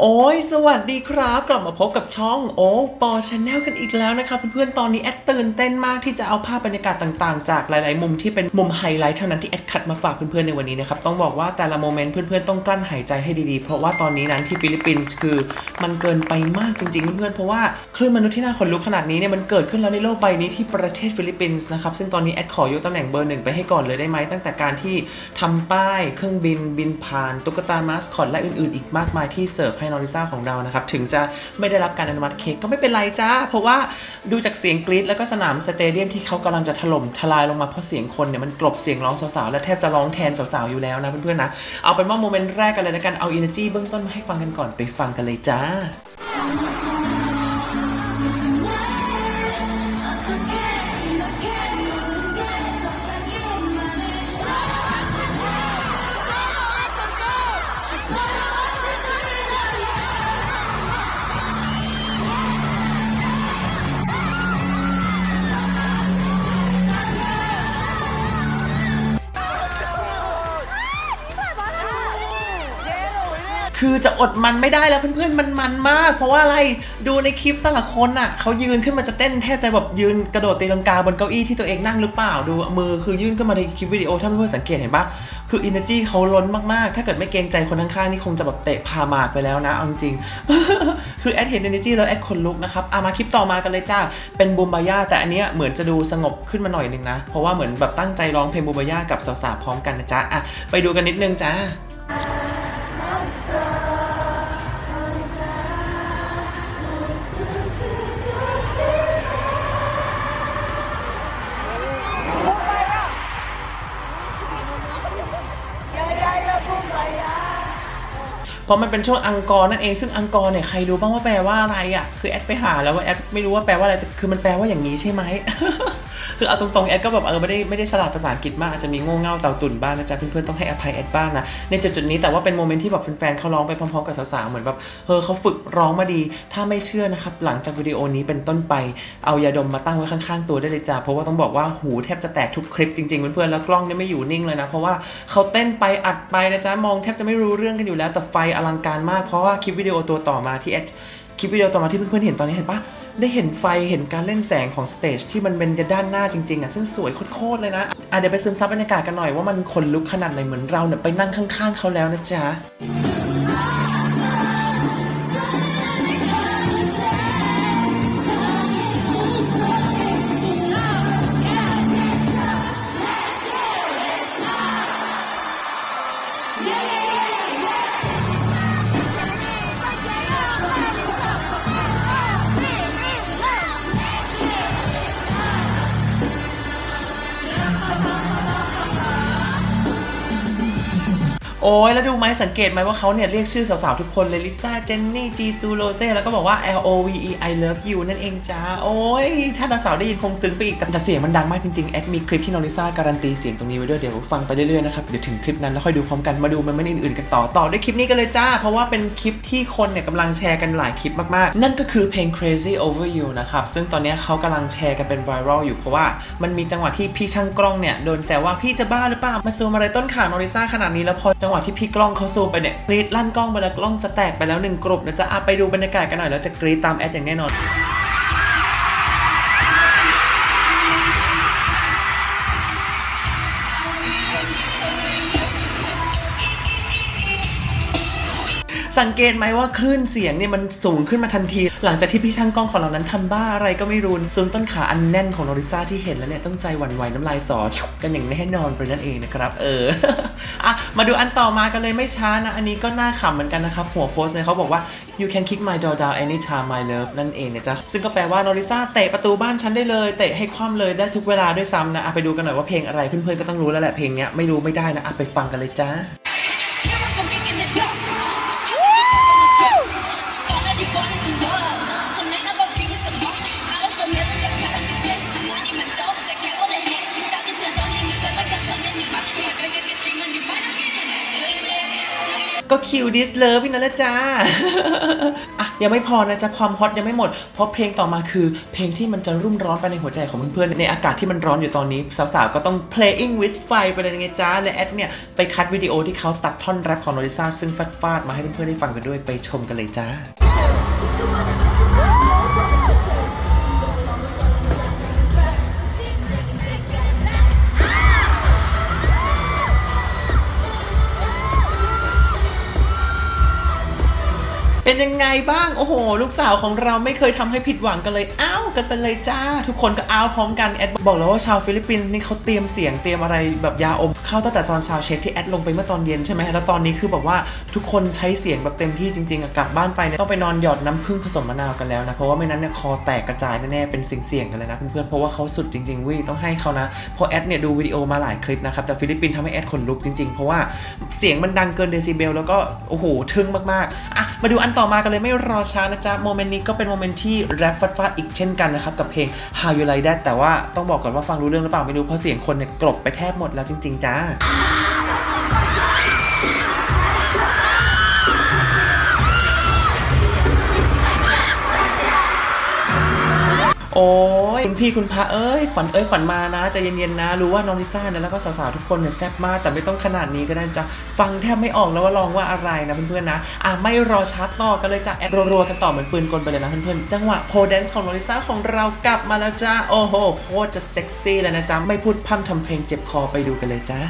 โอ้ยสวัสดีครับ กลับมาพบกับช่องโอ้ปอชาแนลกันอีกแล้วนะครับเพื่อนๆตอนนี้แอดตื่นเต้นมากที่จะเอาภาพบรรยากาศต่างๆ จากหลายๆ มุมที่เป็นมุมไฮไลท์เท่านั้นที่แอดคัดมาฝากเพื่อนๆในวันนี้นะครับต้องบอกว่าแต่ละโมเมนต์เพื่อนๆต้องกลั้นหายใจให้ดีๆ เพราะว่าตอนนี้นั้นที่ฟิลิปปินส์คือ มันเกินไปมากจริงๆเพื่อนๆเพราะว่าคลื่นมนุษย์ที่น่าขนลุกขนาดนี้เนี่ยมันเกิดขึ้นแล้วในโลกใบนี้ที่ประเทศฟิลิปปินส์นะครับซึ่งตอนนี้แอดขอยกตำแหน่งเบอร์หนึ่งไปให้ก่อนเลยได้ไหมตั้งแต่การที่ทำป้ายเครื่องบินบินผ่านตุ๊กตามาสคอตและอื่นๆ อีกมากมายที่เสิร์ฟให้นอริซ่าของเรานะครับ ถึงจะไม่ได้รับการอนุมัติเค้กก็ไม่เป็นไรจ้า เพราะว่าดูจากเสียงกรี๊ดแล้วก็สนามสเตเดียมที่เขากำลังจะถล่มทลายลงมาเพราะเสียงคนเนี่ยมันกลบเสียงร้องสาวๆ และแทบจะร้องแทนสาวๆ อยู่แล้วนะเพื่อนๆนะ เอาเป็นว่าโมเมนต์แรกกันเลยนะกันเอาอินเนอร์จีเบื้องต้นมาให้ฟังกันก่อนไปฟังกันเลยจ้า คือจะอดมันไม่ได้แล้วเพื่อนๆมันมันมาก เพราะว่าอะไรดูในคลิปแต่ละคนอะเขายืนขึ้นมาจะเต้นแทบจะแบบยืนกระโดดตีลังกาบนเก้าอี้ที่ตัวเองนั่งหรือเปล่าดูมือคือยื่นขึ้นมาในคลิปวิดีโอถ้าเพื่อนๆสังเกตเห็นปะคือ energy เขาล้นมากๆ ถ้าเกิดไม่เกรงใจคนข้างๆนี่คงจะแบบเตะพามาดไปแล้วนะเอาจริงๆคือแอดเห็น energy แล้วแอดขนลุกนะครับเอามาคลิปต่อมากันเลยจ้าเป็นบูมบายาแต่อันเนี้ยเหมือนจะดูสงบขึ้นมาหน่อยนึงนะ เพราะว่าเหมือนแบบตั้งใจร้องเพลงบูมบายากับสาวๆพร้อมกันนะจ๊ะอะไปดูกันนิดนึงจ้า เพราะมันเป็นช่วงอังกอร์นั่นเองซึ่งอังกอร์เนี่ยใครรู้บ้างว่าแปลว่าอะไรอะคือแอดไปหาแล้วว่าแอดไม่รู้ว่าแปลว่าอะไรแต่คือมันแปลว่าอย่างนี้ใช่ไหม คือเอาตรงๆแอดก็แบบเออไม่ได้ไม่ได้ฉลาดภาษาอังกฤษมากอาจจะมีโง่เง่าเต่าตุ่นบ้างนะจ๊ะเพื่อนๆต้องให้อภัยแอดบ้างนะในจุดๆนี้แต่ว่าเป็นโมเมนต์ที่แบบแฟนๆเขาร้องไปพร้อมๆกับสาวๆเหมือนแบบเออเขาฝึกร้องมาดี ถ้าไม่เชื่อนะครับหลังจากวิดีโอนี้เป็นต้นไปเอายาดมมาตั้งไว้ข้างๆตัวได้เลยจ้ะเพราะว่าต้องบอกว่าหูแทบจะแตกทุกคลิปจริงๆเพื่อนๆแล้วกล้องเนี่ยไม่อยู่นิ่งเลยนะเพราะว่าเขาเต้นไปอัดไปนะจ๊ะมองแทบจะไม่รู้เรื่องกันอยู่แล้วแต่ไฟอลังการมากเพราะว่าคลิปวิดีโอตัวต่อมาที่แอดคลิปวิดีโอต่อมาที่เพื่อนๆเห็นตอนนี้เห็นปะ ได้เห็นไฟเห็นการเล่นแสงของสเตจที่มันเป็นด้านหน้าจริงๆอะซึ่งสวยโคตรๆเลยนะอะเดี๋ยวไปซึมซับบรรยากาศกันหน่อยว่ามันขนลุกขนาดไหนเหมือนเราเนี่ยไปนั่งข้างๆเขาแล้วนะจ๊ะ โอ้ยแล้วดูไหมสังเกตไหมว่าเขาเนี่ยเรียกชื่อสาวๆทุกคนเลยลิซ่าเจนนี่จีซูโรเซ่แล้วก็บอกว่า L O V E I love you นั่นเองจ้าโอ้ยถ้าสาวๆได้ยินคงซึ้งไปอีกแต่เสียงมันดังมากจริงๆแอดมีคลิปที่น้องลิซ่าการันตีเสียงตรงนี้ไว้ด้วยเดี๋ยวฟังไปเรื่อยๆนะครับเดี๋ยวถึงคลิปนั้นแล้วค่อยดูพร้อมกันมาดูมันไม่อื่นๆกันต่อต่อด้วยคลิปนี้กันเลยจ้า เพราะว่าเป็นคลิปที่คนเนี่ยกำลังแชร์กันหลายคลิปมากๆ นั่นก็คือเพลง crazy over you นะครับซึ่งตอนนี้เขากำลังแชร์กันเป็นไวรัลอยู่เพราะว่ามันมีจังหวะที่พี่ช่างกล้องเนี่ยโดนแซวว่าพี่จะบ้าหรือเปล่ามาซูมอะไรต้นขาน้องลิซ่าขนาดนี้แล้วพอจังหวะที่พี่กล้องเขาซูมไปเนี่ยกรีดลั่นกล้องไปแล้วกล้องจะแตกไปแล้วหนึ่งกลุ่มนะจ๊ะอะไปดูบรรยากาศกันหน่อยแล้วจะกรีดตามแอดอย่างแน่นอน สังเกตไหมว่าคลื่นเสียงเนี่ยมันสูงขึ้นมาทันที หลังจากที่พี่ช่างกล้องของเรานั้นทำบ้าอะไรก็ไม่รู้ซูมต้นขาอันแน่นของโนริซ่าที่เห็นแล้วเนี่ยต้องใจหวั่นไหวน้ำลายสอกันอย่างแน่นอนเลยนั่นเองนะครับ เอออะมาดูอันต่อมากันเลยไม่ช้านะ อันนี้ก็น่าขำเหมือนกันนะครับ หัวโพสเนี่ยเขาบอกว่า you can kick my door down anytime my love นั่นเองนะจ๊ะ ซึ่งก็แปลว่าโนริซ่าเตะประตูบ้านฉันได้เลยเตะให้คว่ำเลยได้ทุกเวลาด้วยซ้ำนะะไปดูกันหน่อยว่าเพลงอะไรเพื่อนๆก็ต้องรู้แล้วแหละเพลงเนี้ยไม่รู้ไม่ได้นะะไปฟังกันเลยจ้า ก็คิวดิสเลิฟนี่นั่นแหละจ้าอะยังไม่พอนะจ๊ะความฮอตยังไม่หมด เพราะเพลงต่อมาคือเพลงที่มันจะรุ่มร้อนไปในหัวใจของเพื่อนๆในอากาศที่มันร้อนอยู่ตอนนี้สาวๆก็ต้อง playing with fire ไปเลยไงจ้าและแอดเนี่ยไปคัดวิดีโอที่เขาตัดท่อนแรปของโนริซาซึ่งฟาดๆมาให้เพื่อนๆได้ฟังกันด้วยไปชมกันเลยจ้า เป็นยังไงบ้าง โอ้โห ลูกสาวของเราไม่เคยทำให้ผิดหวังกันเลย อ้าว กันไปเลยจ้า ทุกคนก็อ้าวพร้อมกันแอดบอกแล้วว่าชาวฟิลิปปินส์นี่เขาเตรียมเสียงเตรียมอะไรแบบยาอมเข้าตั้งแต่ตอนซาวเช็คที่แอดลงไปเมื่อตอนเย็นใช่ไหมแล้วตอนนี้คือแบบว่าทุกคนใช้เสียงแบบเต็มที่จริงๆกลับบ้านไปเนี่ยต้องไปนอนหยอดน้ำผึ้งผสมมะนาวกันแล้วนะเพราะว่าไม่นั้นเนี่ยคอแตกกระจายแน่ๆเป็นเสียงๆกันเลยนะเพื่อนๆเพราะว่าเขาสุดจริงๆเวิต้องให้เขานะเพราะแอดเนี่ยดูวิดีโอมาหลายคลิปนะครับแต่ฟิลิปปินส์ทำให้แอดขนลุกจริงๆ เพราะว่าเสียงมันดังเกินเดซิเบลแล้วก็โอ้โหทึ่งมากๆอะมาดูอันต่อมากันเลยไม่รอช้านะจ๊ะโมเมนต์นี้ก็เป็นโมเมนต์ที่แรปฟาดๆอีกเช่นกันนะครับกับเพลง How You Like That แต่ว่าต้องบอกก่อนว่าฟังรู้เรื่องหรือเปล่าไม่รู้เพราะเสียงคนเนี่ยกลบไปแทบหมดแล้วจริง ๆ จ้า โอ้ยคุณพี่คุณพระเอ้ยขวัญเอ้ยขวัญมานะใจเย็นๆนะ รู้ว่าน้องลิซ่าเนี่ยแล้วก็สาวๆทุกคนเนี่ยแซ่บมากแต่ไม่ต้องขนาดนี้ก็ได้จ้ะฟังแทบไม่ออกแล้วว่าลองว่าอะไรนะเพื่อนๆนะอะไม่รอช้าต่อกันเลยจ้ะแอดรัวๆกันต่อเหมือนปืนกลไปเลยนะเพื่อนๆจังหวะโพแดนซ์ของน้องลิซ่าของเรากลับมาแล้วจ้าโอ้โหโคตรจะเซ็กซี่เลยนะจ๊ะไม่พูดพร่ำทำเพลงเจ็บคอไปดูกันเลยจ้า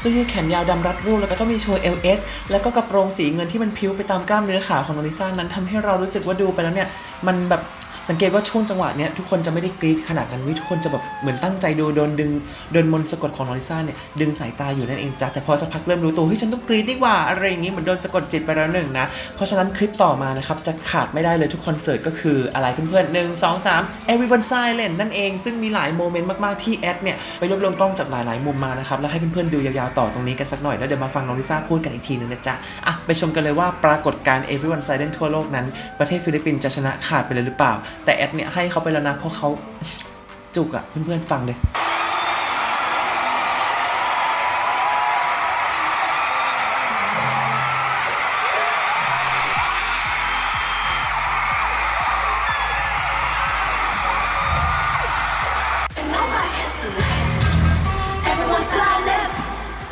เสื้อยืดแขนยาวดำรัดรูปแล้วก็มีโชว์ LS แล้วก็กระโปรงสีเงินที่มันพิ้วไปตามกล้ามเนื้อขาของโนริซ่านั้นทำให้เรารู้สึกว่าดูไปแล้วเนี่ยมันแบบ สังเกตว่าช่วงจังหวะเนี้ยทุกคนจะไม่ได้กรี๊ดขนาดนั้นวิทุกคนจะแบบเหมือนตั้งใจดูโดนดึงโดนมนต์สะกดของโนริซ่าเนี่ยดึงสายตาอยู่นั่นเองจ้ะแต่พอสักพักเริ่มรู้ตัวเฮ้ยฉันต้องกรี๊ดดีกว่าอะไรอย่างงี้เหมือนโดนสะกดจิตไปแล้วหนึ่งนะเพราะฉะนั้นคลิปต่อมานะครับจะขาดไม่ได้เลยทุกคอนเสิร์ตก็คืออะไรเพื่อนๆหนึ่งสองสาม everyone silent นั่นเองซึ่งมีหลายโมเมนต์มากๆที่แอดเนี่ยไปรวบรวมกล้องจากหลายๆมุมมานะครับแล้วให้เพื่อนๆดูยาวๆต่อตรงนี้กันสักหน่อยแล้วเดี๋ยวมาฟังน้องลิซ่าพูดกันอีกทีนึงนะจ๊ะอะไปชมกันเลยว่าปรากฏการณ์ everyone silent ทั่วโลกนั้นประเทศฟิลิปปินส์จะชนะขาดไปเลยหรือเปล่าแต่แอดเนี่ยให้เขาไปแล้วนะ เพราะเขาจุกอะเพื่อนๆฟังเลย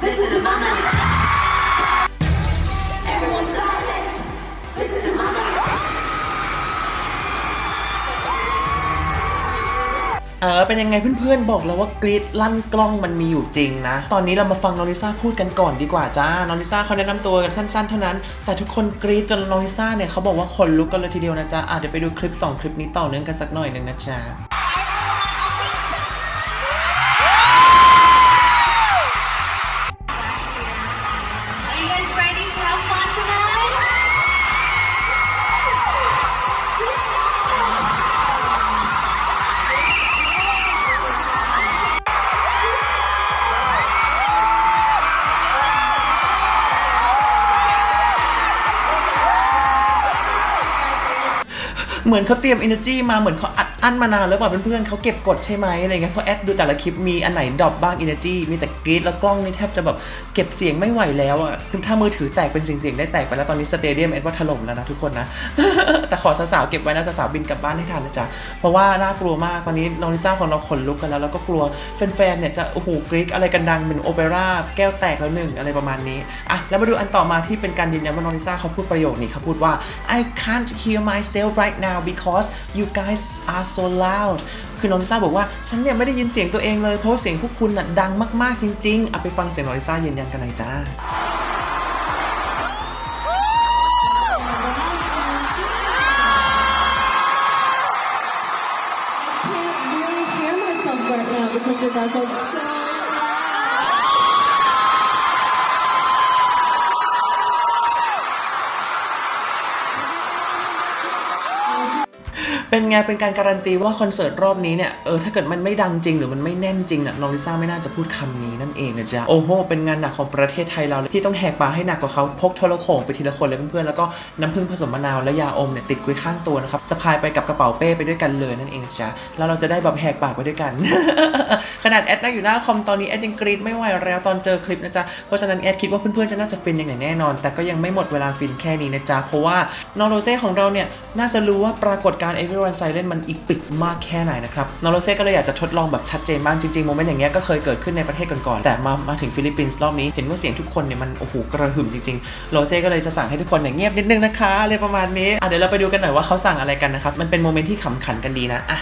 Listen to my money. เออเป็นยังไงเพื่อนๆ บอกแล้วว่ากรีดลั่นกล้องมันมีอยู่จริงนะ ตอนนี้เรามาฟังน้องลิซ่าพูดกันก่อนดีกว่าจ้า น้องลิซ่าเขาแนะนำตัวกันสั้นๆ เท่านั้น แต่ทุกคนกรีดจนน้องลิซ่าเนี่ยเขาบอกว่าขนลุกกันเลยทีเดียวนะจ๊ะอะเดี๋ยวไปดูคลิป 2 คลิปนี้ต่อเนื่องกันสักหน่อยหนึงนะจ๊ะ เหมือนเขาเตรียม energy มาเหมือนเขาอัดอั้นมานานแล้วเปล่าเพื่อนๆเขาเก็บกดใช่ไหมอะไรเงี้ยเพราะแอดดูแต่ละคลิปมีอันไหนดรอปบ้าง energy มีแต่ กรีดแล้วกล้องนี่แทบจะแบบเก็บเสียงไม่ไหวแล้วอะคือถ้ามือถือแตกเป็นเสียงๆได้แตกไปแล้วตอนนี้สเตเดียมแอดว่าถล่มแล้วนะทุกคนนะ แต่ขอสาวๆเก็บไว้นะสาวๆบินกลับบ้านให้ทันนะจ๊ะเพราะว่าน่ากลัวมากตอนนี้น้องลิซ่าของเราขนลุกกันแล้วแล้วก็กลัวแฟนๆเนี่ยจะโอ้โหกรีดอะไรกันดังเป็นโอเปร่าแก้วแตกแล้วหนึ่งอะไรประมาณนี้อะแล้วมาดูอันต่อมาที่เป็นการยืนยันว่าน้องลิซ่าเขาพูดประโยคนี้เขาพูดว่า I can't hear myself right now because you guys are so loud คือน้องลิซ่าบอกว่าฉันเนี่ยไม่ได้ยินเสียงตัวเองเลยเพราะเสียงพวกคุณน่ะดังมากๆจริงๆเอาไปฟังเสียงน้องลิซ่ายืนยันกันหน่อยจ้า เป็นไงเป็นการการันตีว่าคอนเสิร์ตรอบนี้เนี่ยเออถ้าเกิดมันไม่ดังจริงหรือมันไม่แน่นจริงน่ะน้องลิซ่าไม่น่าจะพูดคำนี้นั่นเองนะจ๊ะโอ้โหเป็นงานหนักของประเทศไทยเราที่ต้องแหกปากให้หนักกว่าเขาพกโทรโข่งไปทีละคนเลยเพื่อนๆแล้วก็น้ำผึ้งผสมมะนาวและยาอมเนี่ยติดไว้ข้างตัวนะครับสะพายไปกับกระเป๋าเป้ไปด้วยกันเลยนั่นเองนะจ๊ะแล้วเราจะได้แบบแหกปากไปด้วยกัน ขนาดแอดนั่งอยู่หน้าคอมตอนนี้แอดยังกรีดไม่ไหวแล้วตอนเจอคลิปนะจ๊ะเพราะฉะนั้นแอดคิดว่าเพื่อนๆจะน่าจะฟินอย่างแน่นอน แต่ก็ยังไม่หมดเวลาฟินแค่นี้นะจ๊ะเพราะว่าน้องโรเซ่ของเราเนี่ยน่าจะรู้ว่าปรากฏการณ์ Everyone Silent มันอีปิกมากแค่ไหนนะครับนองโรเซ่ก็เลยอยากจะทดลองแบบชัดเจนบ้างจริงๆโมเมนต์อย่างเงี้ยก็เคยเกิดขึ้นในประเทศก่อนๆแต่มามาถึงฟิลิปปินส์รอบนี้เห็นว่าเสียงทุกคนเนี่ยมันโอ้โหกระหึ่มจริงๆโรเซ่ก็เลยจะสั่งให้ทุกคนเนี่ยเงียบนิดนึงนะคะอะไรประมาณนี้อะเดี๋ยวเราไปดูกันหน่อยว่าเขาสั่งอะไรกันนะครับมันเป็นโมเมนต์ที่ขำขันกันดีนะอะ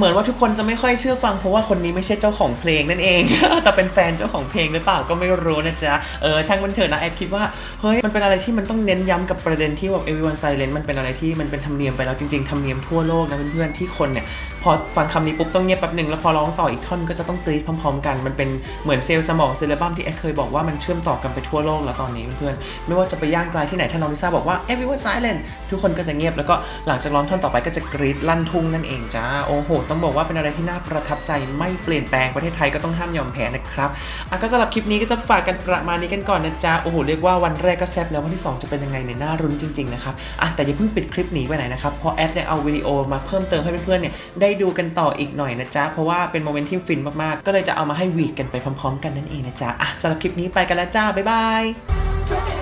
เหมือนว่าทุกคนจะไม่ค่อยเชื่อฟังเพราะว่าคนนี้ไม่ใช่เจ้าของเพลงนั่นเอง แต่เป็นแฟนเจ้าของเพลงหรือเปล่าก็ไม่รู้นะจ๊ะ เออช่างมันเถอะนะแอบคิดว่าเฮ้ยมันเป็นอะไรที่มันต้องเน้นย้ำกับประเด็นที่แบบ everyone silent มันเป็นอะไรที่มันเป็นธรรมเนียมไปแล้วจริงๆธรรมเนียมทั่วโลกนะเพื่อนๆที่คนเนี่ยพอฟังคำนี้ปุ๊บต้องเงียบแป๊บหนึ่งแล้วพอร้องต่ออีกท่อนก็จะต้องกรี๊ดพร้อม ๆ กันมันเป็นเหมือนเซลล์สมองเซเลบัมที่แอดเคยบอกว่ามันเชื่อมต่อกันไปทั่วโลกแล้วตอนนี้เพื่อนๆไม่ว่าจะไปย่างไกลที่ไหนถ้าน้องลิซ่าบอกว่า everyone silent ทุกคนก็จะเงียบแล้วก็หลังจากร้องท่อนต่อไปก็จะกรี๊ดลั่นทุ่งนั่นเองจ้าโอ้โหต้องบอกว่าเป็นอะไรที่น่าประทับใจไม่เปลี่ยนแปลงประเทศไทยก็ต้องห้ามยอมแพ้นะครับอะก็สำหรับคลิปนี้ก็จะฝากกันประมาณนี้กันก่อนนะจ๊ะโอ้โหเรียกว่าวันแรกก็แซ่บแล้ววันที่ 2 จะเป็นยังไงเนี่ยน่ารุ้นจริงๆนะครับอะแต่อย่าเพิ่งปิดคลิปหนีไปไหนนะครับเพราะแอดเนี่ยเอาวิดีโอมาเพิ่มเติมให้เพื่อนๆเนี่ยได้ดูกันต่ออีกหน่อยนะจ๊ะเพราะว่าเป็นโมเมนต์ที่ฟินมากๆ ก็เลยจะเอามาให้วีดกันไปพร้อมๆ กันนั่นเองนะจ๊ะอะสำหรับคลิปนี้ไปกันแล้วจ้าบ๊ายบาย